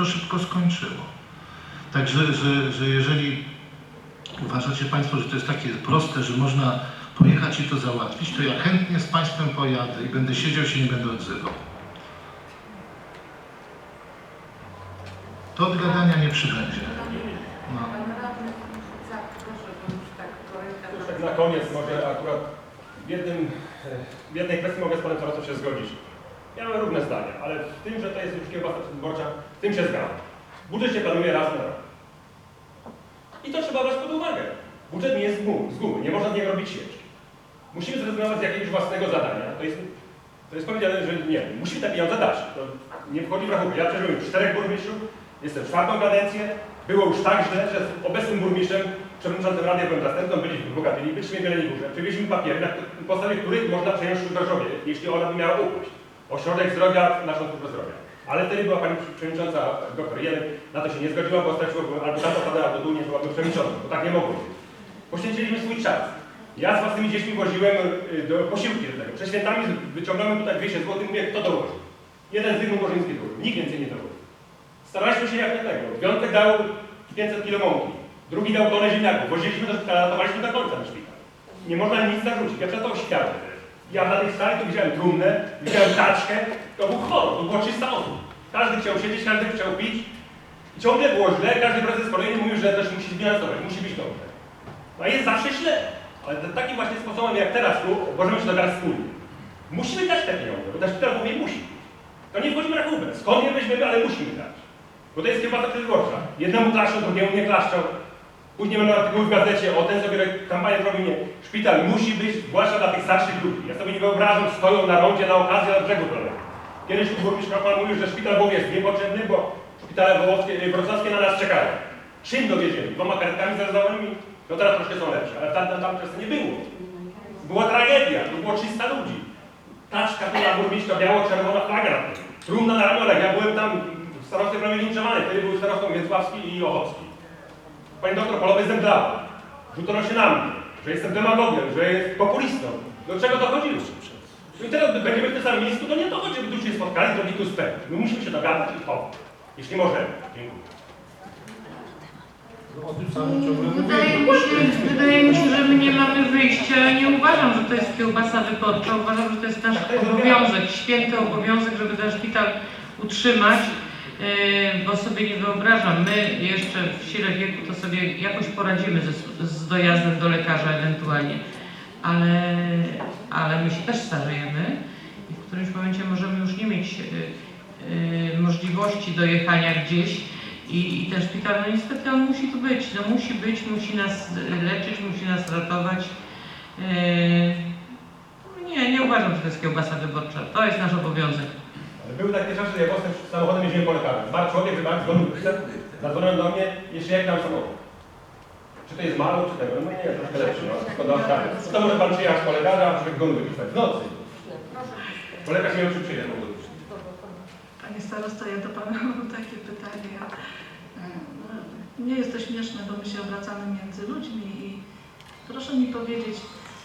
to szybko skończyło. Także, że, że jeżeli uważacie Państwo, że to jest takie proste, że można pojechać i to załatwić, to ja chętnie z Państwem pojadę i będę siedział się nie będę odzywał. To od gadania nie przybędzie. No. Tak na koniec może akurat w, jednym, w jednej kwestii mogę z Panem Tarasem się zgodzić. Ja mam równe zdania, ale w tym, że to jest już kiełbasa przedwyborcza, w tym się zgadzam. Budżet się planuje raz na rok. I to trzeba brać pod uwagę. Budżet nie jest z gumy, z gumy. nie można z niego robić sieci. Musimy zrezygnować z jakiegoś własnego zadania. To jest, to jest powiedziane, że nie, musimy te pieniądze dać. To nie wchodzi w rachubę. Ja przeżyłem czterech burmistrzów, jestem czwartą kadencję. Było już tak źle, że z obecnym burmistrzem, przewodniczącym Rady, byłem zastępcą, byliśmy Bogatyni, byliśmy w Jeleniej Górze. Przywieźliśmy papiery, na podstawie których można przejąć Szubaszowie, jeśli ona by miała upaść. Ośrodek zdrowia, naszą służbę zdrowia. Ale wtedy była pani przewodnicząca dr Jeleń, na to się nie zgodziła, bo straciło albo tamta pada, albo tu nie byłaby przewodniczącą, bo tak nie mogło być. Poświęciliśmy swój czas. Ja z własnymi dziećmi woziłem y, do posiłki do tego. Przed świętami wyciągnąłem tutaj 200 zł, mówię, kto dołoży? Jeden z Zygmunt Bożyński dołożył, nikt więcej nie dołożył. Staraliśmy się jak na tego. Piątek dał 500 kg mąki, drugi dał tonę ziemniaków. Woziliśmy do szpitala, ratowaliśmy do końca na szpital. Nie można nic zarzucić. Ja przed to świadek. Ja na tej sali widziałem trumnę, widziałem taczkę, to był horror, to była czysta. Każdy chciał siedzieć, każdy chciał pić. I ciągle było źle, każdy prezes kolejny mówił, że też musi zbilansować, musi być dobrze. No jest zawsze źle. Ale takim właśnie sposobem jak teraz tu, możemy się dogadać wspólnie. Musimy dać te pieniądze, bo ten szpital mówi musi. To nie wchodzi w rachubę. Skąd je weźmiemy, ale musimy dać. Bo to jest kiełbasa przedwyborcza. Jednemu klaszczą, drugiemu nie klaszczą. Później będą artykuły w gazecie, o ten sobie kampanię zrobi nie. Szpital musi być, zwłaszcza dla tych starszych ludzi. Ja sobie nie wyobrażam, stoją na rondzie na okazję na brzegu Dolnego. Kiedyś burmistrz pan mówił, że szpital Wołowy jest niepotrzebny, bo szpitale y, wrocławskie na nas czekają. Czym dowieziemy? Dwoma karetkami zarezerwowanymi? No teraz troszkę są lepsze, ale tam, tam, tam często nie było. Była tragedia, to było 300 ludzi. Taczka była burmistrza, biało-czerwona flaga na tym. Trumna na ramionach, ja byłem tam w starostwie prawie linczowanej, wtedy był starostą Więcławski i Ochocki. Pani doktor polowy zemdlała. Rzutono się na mnie, że jestem demagogiem, że jest populistą. Do czego dochodziło? No i teraz będziemy w tym samym miejscu, to nie dochodzi, żeby tu się spotkali, zrobili tu spęd. My musimy się dogadać i to. Jeśli możemy. Dziękuję. No, o tym samym ciągle Wydaje mi, się, wydaje mi się, że my nie mamy wyjścia. Nie uważam, że to jest kiełbasa wyborcza. Uważam, że to jest nasz obowiązek, święty obowiązek, żeby ten szpital utrzymać, bo sobie nie wyobrażam. My jeszcze w sile wieku to sobie jakoś poradzimy z dojazdem do lekarza ewentualnie, ale, ale my się też starzejemy i w którymś momencie możemy już nie mieć yy, yy, możliwości dojechania gdzieś. I, I ten szpital, no niestety on musi tu być, no musi być, musi nas y, leczyć, musi nas ratować. Yy, nie, nie uważam, że to jest kiełbasa wyborcza. To jest nasz obowiązek. Były takie czasy, że ja własnym samochodem jeździłem po lekarzach. Zmarł człowiek, wybrał zgonu zadzwonił do mnie, jeszcze jak tam samochód. Czy to jest mało, czy tego? No nie, troszkę lepszy, no. Szkoda odstawy. To może pan przyjechać po lekarza, żeby gonu wypisać. W nocy. Bo lekarz nie wiem, czy przyjdzie. Panie starosto, ja do Pana mam takie pytanie. E, no, nie jest to śmieszne, bo my się obracamy między ludźmi i proszę mi powiedzieć,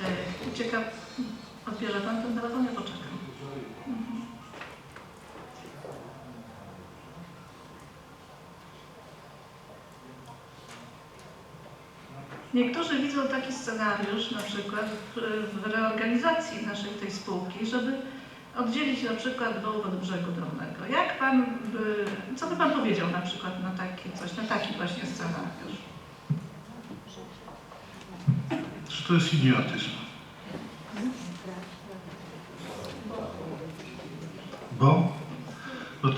e, ucieka, odbierze Pan ten telefon, ja poczekam. Mhm. Niektórzy widzą taki scenariusz, na przykład w, reorganizacji naszej tej spółki, żeby oddzielić na przykład dół od brzegu dolnego. Jak pan by, co by pan powiedział na przykład na takie coś, na taki właśnie scenariusz? To jest idiotyzm. Bo,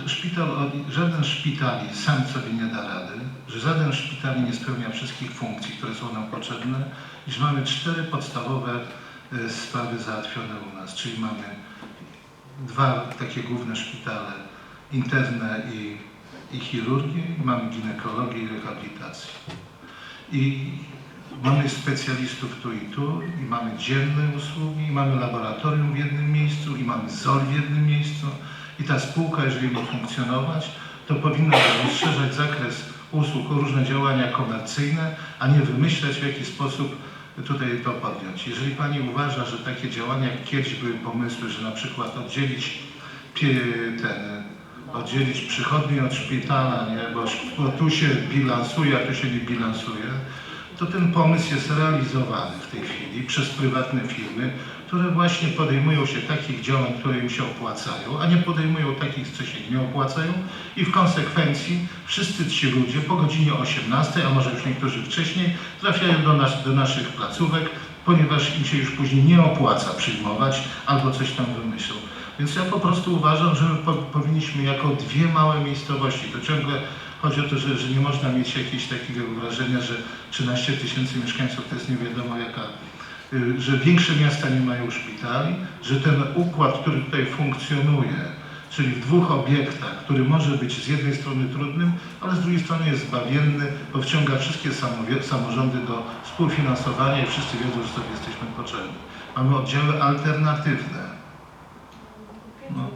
szpital, żaden szpitali sam sobie nie da rady, że żaden szpitali nie spełnia wszystkich funkcji, które są nam potrzebne, iż mamy cztery podstawowe e, sprawy załatwione u nas, czyli mamy dwa takie główne szpitale, interne i, i chirurgię, i mamy ginekologię i rehabilitację. I mamy specjalistów tu i tu, i mamy dzienne usługi, i mamy laboratorium w jednym miejscu, i mamy ZOR w jednym miejscu. I ta spółka, jeżeli ma funkcjonować, to powinna rozszerzać zakres usług o różne działania komercyjne, a nie wymyślać w jaki sposób tutaj to podjąć. Jeżeli Pani uważa, że takie działania, jak kiedyś były pomysły, że na przykład oddzielić ten, oddzielić przychodnię od szpitala, nie? Bo, bo tu się bilansuje, a tu się nie bilansuje, to ten pomysł jest realizowany w tej chwili przez prywatne firmy, które właśnie podejmują się takich działań, które im się opłacają, a nie podejmują takich, co się nie opłacają i w konsekwencji wszyscy ci ludzie po godzinie 18, a może już niektórzy wcześniej, trafiają do, nas, do naszych placówek, ponieważ im się już później nie opłaca przyjmować albo coś tam wymyślą. Więc ja po prostu uważam, że po, powinniśmy jako dwie małe miejscowości, to ciągle chodzi o to, że, że nie można mieć jakiegoś takiego wrażenia, że 13 tysięcy mieszkańców to jest nie wiadomo jaka, że większe miasta nie mają szpitali, że ten układ, który tutaj funkcjonuje, czyli w dwóch obiektach, który może być z jednej strony trudnym, ale z drugiej strony jest zbawienny, bo wciąga wszystkie samorządy do współfinansowania i wszyscy wiedzą, że sobie jesteśmy potrzebni. Mamy oddziały alternatywne. No.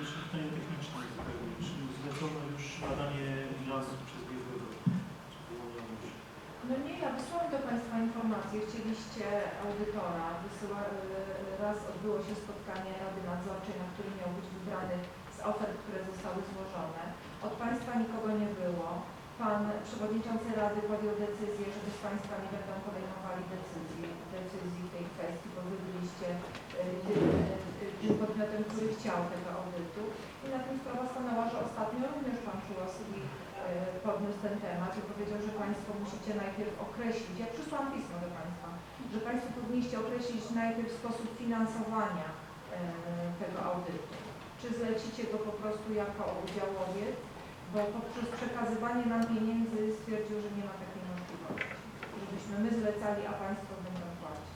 Jeszcze pytanie techniczne zupełnie. Czy zlecono już badanie bilansu przez biegłego? Czy wyłoniono już? No nie, ja wysłałam do Państwa informację. Chcieliście audytora. Wysyła, y, raz odbyło się spotkanie Rady Nadzorczej, na którym miał być wybrany z ofert, które zostały złożone. Od Państwa nikogo nie było. Pan Przewodniczący Rady podjął decyzję, że bez Państwa nie będą podejmowali decyzji, decyzji w tej kwestii, bo Wy byliście y, tym, y, tym podmiotem, który chciał tego audytu. I na tym sprawa stanęła, że ostatnio również Pan Czułowski podniósł ten temat i powiedział, że Państwo musicie najpierw określić, ja przysłałam pismo do Państwa, że Państwo powinniście określić najpierw sposób finansowania e, tego audytu. Czy zlecicie go po prostu jako udziałowiec, bo poprzez przekazywanie nam pieniędzy stwierdził, że nie ma takiej możliwości, żebyśmy my zlecali, a Państwo będą płacić.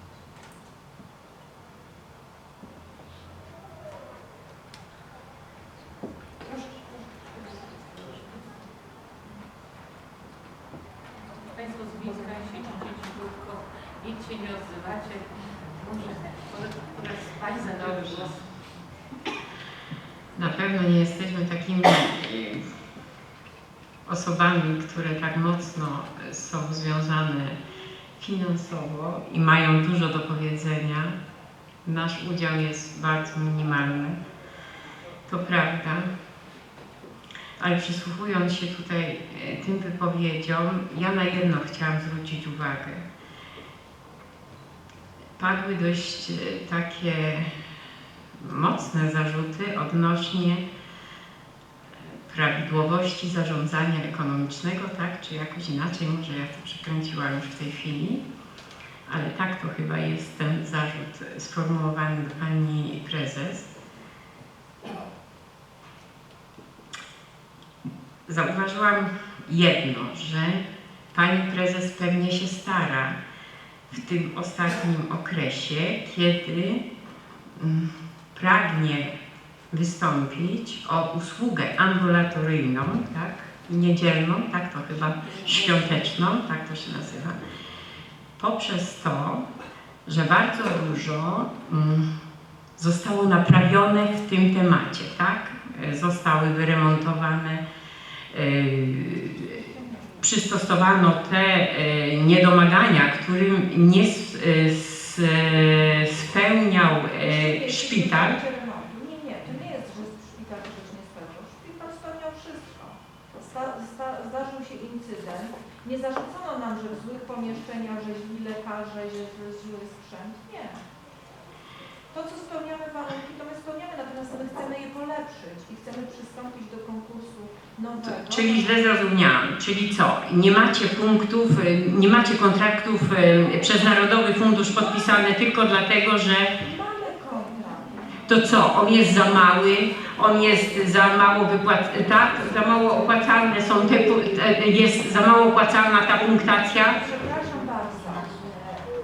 Proszę. Państwo z bliska siedzicie cichutko, nic się nie odzywacie. Może, może któraś z Państwa Dobrze. głos. Na pewno nie jesteśmy takimi e, osobami, które tak mocno e, są związane finansowo i mają dużo do powiedzenia. Nasz udział jest bardzo minimalny. To prawda. Ale przysłuchując się tutaj e, tym wypowiedziom, ja na jedno chciałam zwrócić uwagę. Padły dość takie mocne zarzuty odnośnie prawidłowości zarządzania ekonomicznego, tak, czy jakoś inaczej, może ja to przekręciłam już w tej chwili, ale tak to chyba jest ten zarzut sformułowany do pani prezes. Zauważyłam jedno, że pani prezes pewnie się stara w tym ostatnim okresie, kiedy mm, pragnie wystąpić o usługę ambulatoryjną, tak, niedzielną, tak to chyba świąteczną, tak to się nazywa, poprzez to, że bardzo dużo mm, zostało naprawione w tym temacie, tak? Zostały wyremontowane, yy, przystosowano te e, niedomagania, którym nie s- e, s- e, spełniał e, szpital. Nie, nie, to nie jest, że szpital rzecz nie spełniał. Szpital spełniał wszystko. Sta, sta, zdarzył się incydent. Nie zarzucono nam, że w złych pomieszczeniach, że źli lekarze, że zły sprzęt. Nie. To, co spełniamy warunki, to my spełniamy, natomiast my chcemy je polepszyć i chcemy przystąpić do konkursu nowego. Czyli źle zrozumiałam. Czyli co? Nie macie punktów, y, nie macie kontraktów y, przez Narodowy Fundusz podpisane tylko dlatego, że. To co? On jest za mały, on jest za mało wypłat... tak? Za mało opłacalne są te... jest za mało opłacalna ta punktacja? Przepraszam bardzo,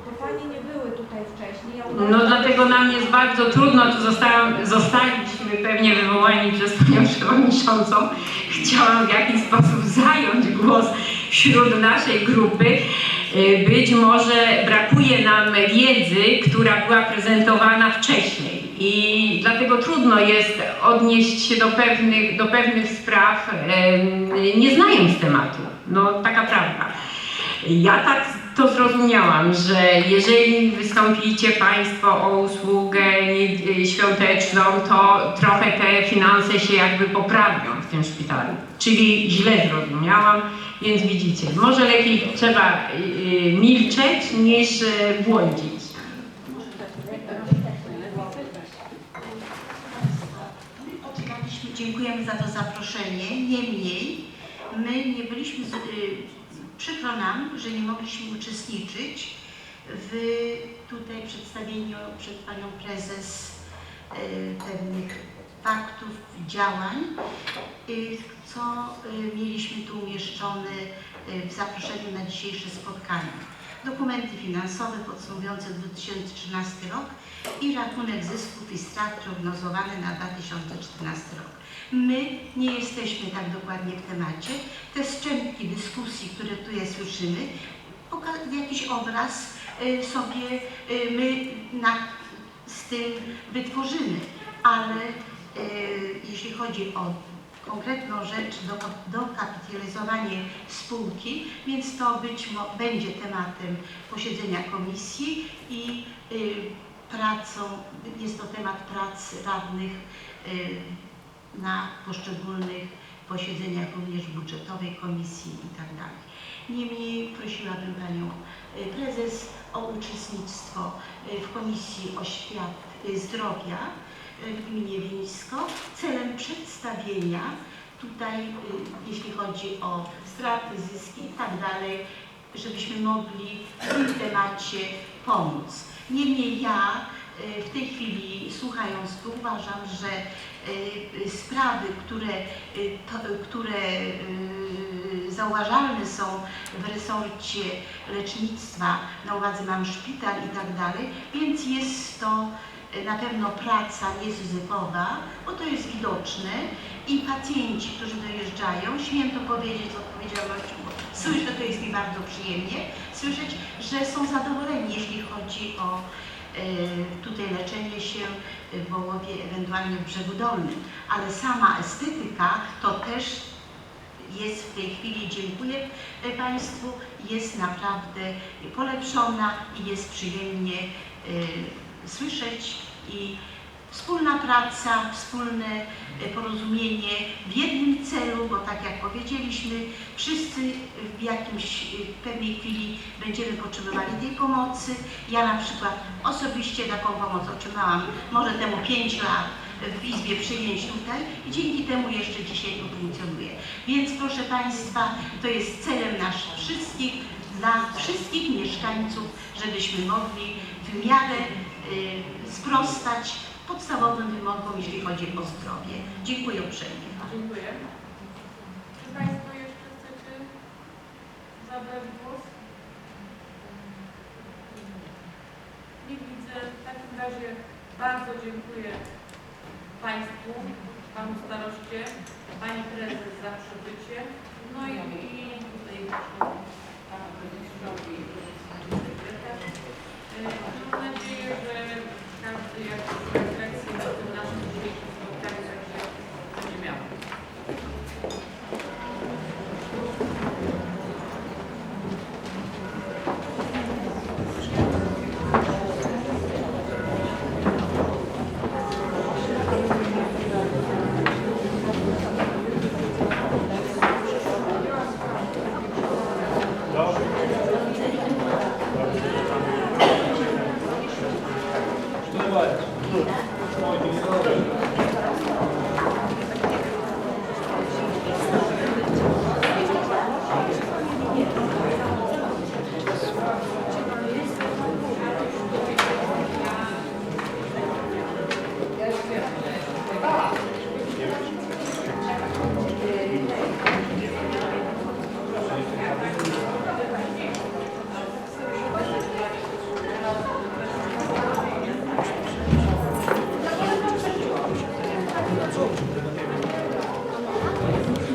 bo Panie nie były tutaj wcześniej. Ja No dlatego nam jest bardzo trudno, tu zostałam, zostaliśmy pewnie wywołani przez Panią Przewodniczącą. Chciałam w jakiś sposób zająć głos wśród naszej grupy. Y, Być może brakuje nam wiedzy, która była prezentowana wcześniej i dlatego trudno jest odnieść się do pewnych, do pewnych spraw, nie znając tematu. No taka prawda. Ja tak to zrozumiałam, że jeżeli wystąpicie Państwo o usługę świąteczną, to trochę te finanse się jakby poprawią w tym szpitalu. Czyli źle zrozumiałam, więc widzicie, może lepiej trzeba y, y, milczeć niż y, błądzić. Dziękujemy za to zaproszenie. Niemniej my nie byliśmy, z, y, przykro nam, że nie mogliśmy uczestniczyć w tutaj przedstawieniu przed Panią Prezes y, pewnych faktów, działań, y, co y, mieliśmy tu umieszczone y, w zaproszeniu na dzisiejsze spotkanie. Dokumenty finansowe podsumowujące 2013 rok i rachunek zysków i strat prognozowany na 2014 rok. My nie jesteśmy tak dokładnie w temacie. Te strzępki dyskusji, które tutaj słyszymy, poka- jakiś obraz y, sobie y, my na, z tym wytworzymy, ale y, jeśli chodzi o konkretną rzecz, do- dokapitalizowanie spółki, więc to być będzie tematem posiedzenia komisji i y, pracą, jest to temat prac radnych y, na poszczególnych posiedzeniach również budżetowej komisji i tak. Niemniej prosiłabym Panią y, Prezes o uczestnictwo y, w Komisji Oświat y, Zdrowia w gminie Wińsko celem przedstawienia tutaj, y, jeśli chodzi o straty, zyski i tak dalej, żebyśmy mogli w tym temacie pomóc. Niemniej ja y, w tej chwili słuchając tu uważam, że y, sprawy, które, to, które zauważalne są w resorcie lecznictwa, na uwadze mam szpital i tak dalej, więc jest to na pewno praca niezyzykowa, bo to jest widoczne i pacjenci, którzy dojeżdżają, śmiem to powiedzieć z odpowiedzialnością, bo słyszę, to jest mi bardzo przyjemnie słyszeć, że są zadowoleni, jeśli chodzi o y, tutaj leczenie się w Wołowie, ewentualnie w Brzegu Dolnym, ale sama estetyka to też jest w tej chwili, dziękuję e, Państwu, jest naprawdę polepszona i jest przyjemnie y, słyszeć i wspólna praca, wspólne e, porozumienie w jednym celu, bo tak jak powiedzieliśmy, wszyscy w jakimś w pewnej chwili będziemy potrzebowali tej pomocy. Ja na przykład osobiście taką pomoc otrzymałam może temu 5 lat w Izbie Przyjęć tutaj i dzięki temu jeszcze dzisiaj tu funkcjonuje. Więc proszę Państwa, to jest celem nasz wszystkich, dla wszystkich mieszkańców, żebyśmy mogli w miarę sprostać podstawowym wymogom, jeśli chodzi o zdrowie. Dziękuję uprzejmie. Dziękuję. Czy Państwo jeszcze chcecie zabrać głos? Nie widzę. W takim razie bardzo dziękuję Państwu, Panu Staroście, Pani Prezes za przybycie. No i, i tutaj Panu Prezesowi i Sekretarz. E, Mam nadzieję, że każdy jak